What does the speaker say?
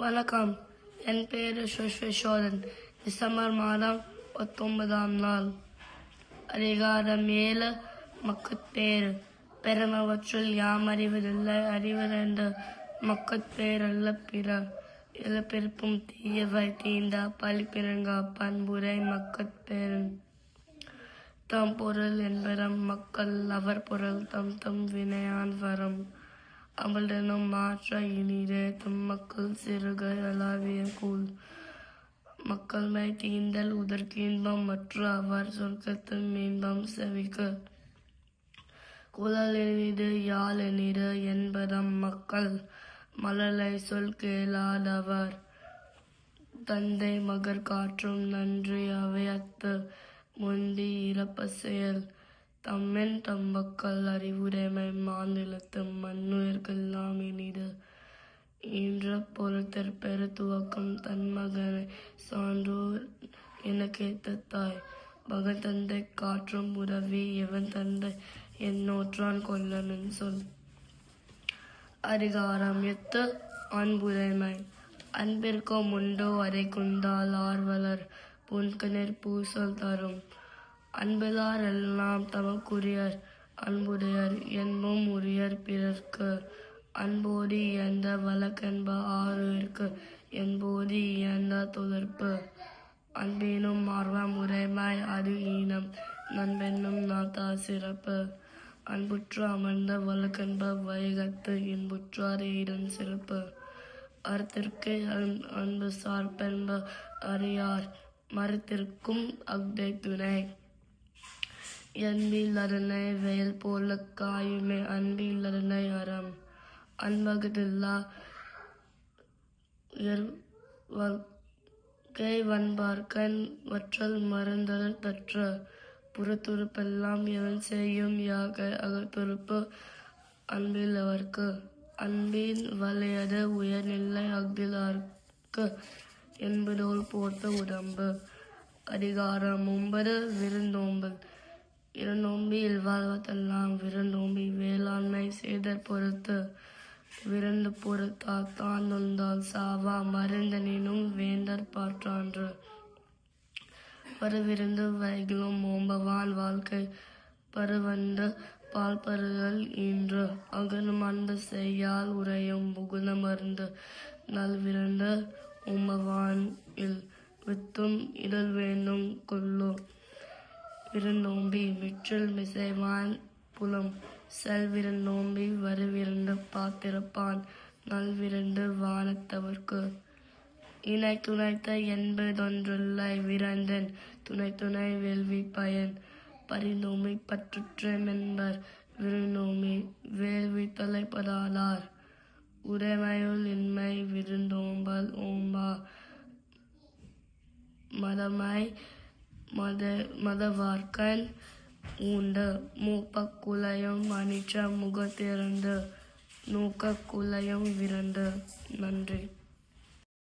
வணக்கம். என் பெயர் சுஷ்வசோதன் டிசம்பர் மாதம் பத்தொன்பதாம் நாள். அதிகாரம் ஏழு. மக்கட்பேறு. பெருமவற்றுள் யாம் அறிவதில்லை. அறிவதென்று மக்கட்பேர் அல்ல பிற இழப்பிறப்பும் தீயவை தீண்டா பழிப்பிறங்கா பண்புரை மக்கட்பேரன் தம் பொருள் என்பரம் மக்கள் அவர் பொருள் தம் தம் வினையான் வரம். அமலனும் மாற்ற இனிரே தம் மக்கள் சிறுக அளாவிய கூழ். மக்கள்மை தீண்டல் உதற்கு இன்பம் மற்றும் அவர் சொர்க்கத்து இன்பம் செவிக்க குழல் எனிது யாழ் எனிது என்பதம் மக்கள் மழலை சொல் கேளாதவர். தந்தை மகர் காற்றும் நன்றி அவையத்து முந்தி இறப்ப செயல். தம்மென் தம்பக்கள் அறிவுடைமை மாநிலத்து மண்ணுயிர்கெல்லாம் இனிது. ஈன்ற பொருத்தர் பெரு துவக்கம் தன் மகனை சான்றோர் என கேத்த தாய் மகன் தந்தை காற்றும் உறவி எவன் தந்தை என் நோற்றான் கொல்லனின் சொல். அதிகாரம் எத்த அன்புடைமை. அன்பிற்கும் உண்டோ அரை குந்தால் ஆர்வலர் புன்கணிர் பூசல் தரும். அன்புதார் எல்லாம் தமக்குரியர் அன்புடையர் என்பும் உரியர் பிறர்க்கு. அன்போதி இயந்த வழக்கென்ப இருக்கு என்போதி இயந்த தொடர்பு அன்பினும் ஆர்வம் உரைமாய் அது ஈனம் நண்பென்னும் நாத்தா சிறப்பு. அன்புற்று அமர்ந்த வழக்கென்ப வைகத்து இன்புற்றார் ஈடன் சிறப்பு. அறத்திற்கு அன்பு சார்பென்ப அறியார் மரத்திற்கும் அக்தை துணை. அன்பில் அதனை வெயில் போல காயுமே அன்பில்லதனை அறம் அன்பகதில்லா கை வன்பார்க்கன் வற்றல் மறந்தல் தற்ற புறத்துறுப்பெல்லாம் எவன் செய்யும் யாக அகத்துறுப்பு அன்பில் அவர்க்கு அன்பின் வலையது உயர்நிலை அஃதிலார்க்கு என்பதோல் போர்த்த உடம்பு. அதிகாரம் ஒன்பது விருந்தோம்பல். இருநோம்பி இல்வாழ்வதெல்லாம் விருநோம்பி வேளாண்மை செய்தற் பொறுத்து. விருந்து பொறுத்தா தான் நொந்தால் சாவா மருந்தனினும் வேந்தர் பாற்றான்று. பருவிருந்து வைகளும் ஓம்பவான் வாழ்க்கை பருவந்து பால் பருகல் இன்று. அகலும் அந்த செய்யால் உரையும் புகுத மருந்து. நல்விருந்து உம்பவான் இல் வித்தும் இடல் வேண்டும் கொள்ளும் விருந்தோம்பி விற்றல் மிசைவான் புலம். செல்விருந்தோம்பி வருவிருந்து பார்த்திருப்பான் நல்விருந்து வானத்தவர்க்கு இணை துணைத்த என்பதொன்றில்லை விரந்தன். துணை துணை வேள்வி பயன். பரிநோமி பற்றுற்றம் என்பர் விருந்தோமி வேள்வி தலைப்பதாலார். உடைமையுள் இன்மை விருந்தோம்பல் ஓம்பா. மதமாய் மத மதவார்க்கன் உண்டு. மூப்பக் குலையும் அனிச்ச முகத்திறந்து நூக்க குலையும் விரண்டு நன்றி.